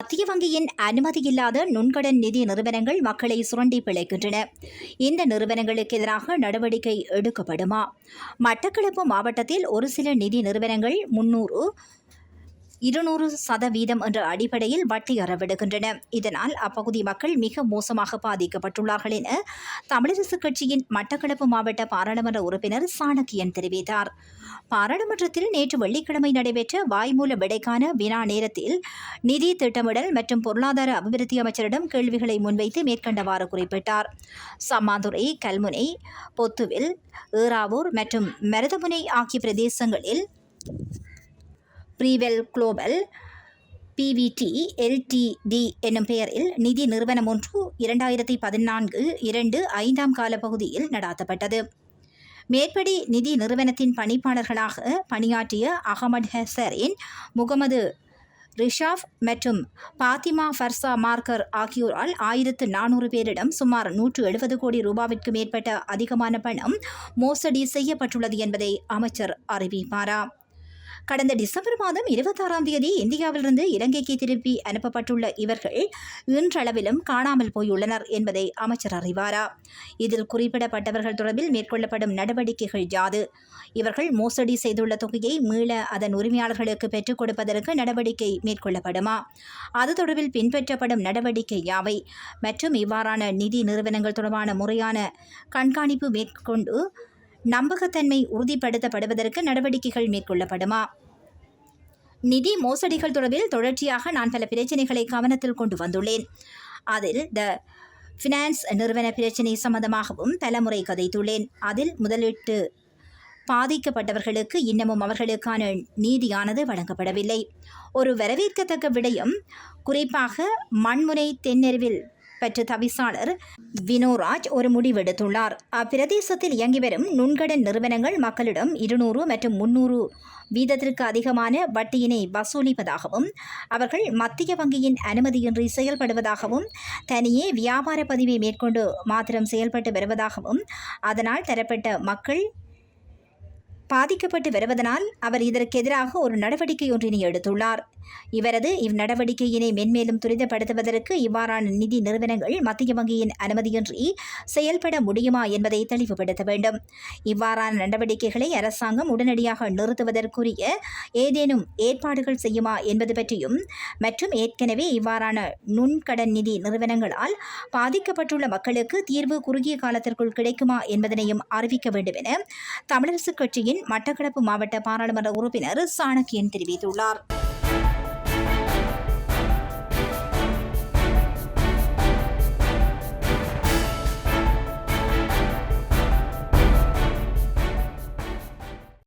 மத்திய வங்கியின் அனுமதியில்லாத நுண்கடன் நிதி நிறுவனங்கள் மக்களை சுரண்டி பிழைக்கின்றன. இந்த நிறுவனங்களுக்கு எதிராக நடவடிக்கை எடுக்கப்படுமா? மட்டக்களப்பு மாவட்டத்தில் ஒரு சில நிதி நிறுவனங்கள் முன்னூறு இருநூறு சதவீதம் என்ற அடிப்படையில் வட்டி அறவிடுகின்றன. இதனால் அப்பகுதி மக்கள் மிக மோசமாக பாதிக்கப்பட்டுள்ளார்கள் என தமிழரசுக் கட்சியின் மட்டக்களப்பு மாவட்ட பாராளுமன்ற உறுப்பினர் சாணக்கியன் தெரிவித்தார். பாராளுமன்றத்தில் நேற்று வெள்ளிக்கிழமை நடைபெற்ற வாய்மூல விடைக்கான வினா நேரத்தில் நிதி திட்டமிடல் மற்றும் பொருளாதார அபிவிருத்தி அமைச்சரிடம் கேள்விகளை முன்வைத்து மேற்கண்டவாறு குறிப்பிட்டார். சம்மாந்துறை கல்முனை பொத்துவில் ஏறாவூர் மற்றும் மருதமுனை ஆகிய பிரதேசங்களில் ப்ரீவெல் குளோபல் பிவிடி எல்டிடி என்னும் பெயரில் நிதி நிறுவனம் ஒன்று இரண்டாயிரத்தி பதினான்கு இரண்டு ஐந்தாம் கால பகுதியில் நடாத்தப்பட்டது. மேற்படி நிதி நிறுவனத்தின் பணிப்பாளர்களாக பணியாற்றிய அகமது ஹசரின் முகமது ரிஷாஃப் மற்றும் பாத்திமா ஃபர்சா மார்க்கர் ஆகியோரால் ஆயிரத்து நானூறு பேரிடம் சுமார் நூற்று எழுபது கோடி ரூபாவிற்கு மேற்பட்ட அதிகமான பணம் மோசடி செய்யப்பட்டுள்ளது என்பதை அமைச்சர் அறிவிப்பாரா? கடந்த டிசம்பர் மாதம் இருபத்தாறாம் தேதி இந்தியாவிலிருந்து இலங்கைக்கு திருப்பி அனுப்பப்பட்டுள்ள இவர்கள் இன்றளவிலும் காணாமல் போயுள்ளனர் என்பதை அமைச்சர் அறிவாரா. இதில் குறிப்பிடப்பட்டவர்கள் தொடர்பில் மேற்கொள்ளப்படும் நடவடிக்கைகள் யாது? இவர்கள் மோசடி செய்துள்ள தொகையை மீள அதன் உரிமையாளர்களுக்கு பெற்றுக் கொடுப்பதற்கு நடவடிக்கை மேற்கொள்ளப்படுமா? அது தொடர்பில் பின்பற்றப்படும் நடவடிக்கை யாவை? மற்றும் இவ்வாறான நிதி நிறுவனங்கள் தொடர்பான முறையான கண்காணிப்பு மேற்கொண்டு நம்பகத்தன்மை உறுதிப்படுத்தப்படுவதற்கு நடவடிக்கைகள் மேற்கொள்ளப்படுமா? நிதி மோசடிகள் தொடர்பில் தொடர்ச்சியாக நான் பல பிரச்சனைகளை கவனத்தில் கொண்டு வந்துள்ளேன். அதில் த ஃபினான்ஸ் நிறுவன பிரச்சினை சம்பந்தமாகவும் பலமுறை கதைத்துள்ளேன். அதில் முதலீட்டு பாதிக்கப்பட்டவர்களுக்கு இன்னமும் அவர்களுக்கான நீதியானது வழங்கப்படவில்லை. ஒரு வரவேற்கத்தக்க விடயம் குறிப்பாக மண்முனை தென்னெருவில் பெற்ற தவிசாளர் வினோராஜ் ஒரு முடிவெடுத்துள்ளார். அப்பிரதேசத்தில் இயங்கி வரும் நுண்கடன் நிறுவனங்கள் மக்களிடம் இருநூறு மற்றும் முன்னூறு வீதத்திற்கு அதிகமான வட்டியினை வசூலிப்பதாகவும் அவர்கள் மத்திய வங்கியின் அனுமதியின்றி செயல்படுவதாகவும் தனியே வியாபார பதிவை மேற்கொண்டு மாத்திரம் செயல்பட்டு வருவதாகவும் அதனால் தரப்பட்ட மக்கள் பாதிக்கப்பட்டு வருவதனால் அவர் இதற்கு எதிராக ஒரு நடவடிக்கை ஒன்றினை எடுத்துள்ளார். இவரது இந்நடவடிக்கையினை மென்மேலும் துரிதப்படுத்துவதற்கு இவ்வாறான நிதி நிறுவனங்கள் மத்திய வங்கியின் அனுமதியின்றி செயல்பட முடியுமா என்பதை தெளிவுபடுத்த வேண்டும். இவ்வாறான நடவடிக்கைகளை அரசாங்கம் உடனடியாக நிறுத்துவதற்குரிய ஏதேனும் ஏற்பாடுகள் செய்யுமா என்பது பற்றியும் மற்றும் ஏற்கனவே இவ்வாறான நுண்கடன் நிதி நிறுவனங்களால் பாதிக்கப்பட்டுள்ள மக்களுக்கு தீர்வு குறுகிய காலத்திற்குள் கிடைக்குமா என்பதனையும் அறிவிக்க வேண்டும் என தமிழரசுக் கட்சியின் மட்டக்களப்பு மாவட்ட பாராளுமன்ற உறுப்பினர் சாணக்கியன் தெரிவித்துள்ளார்.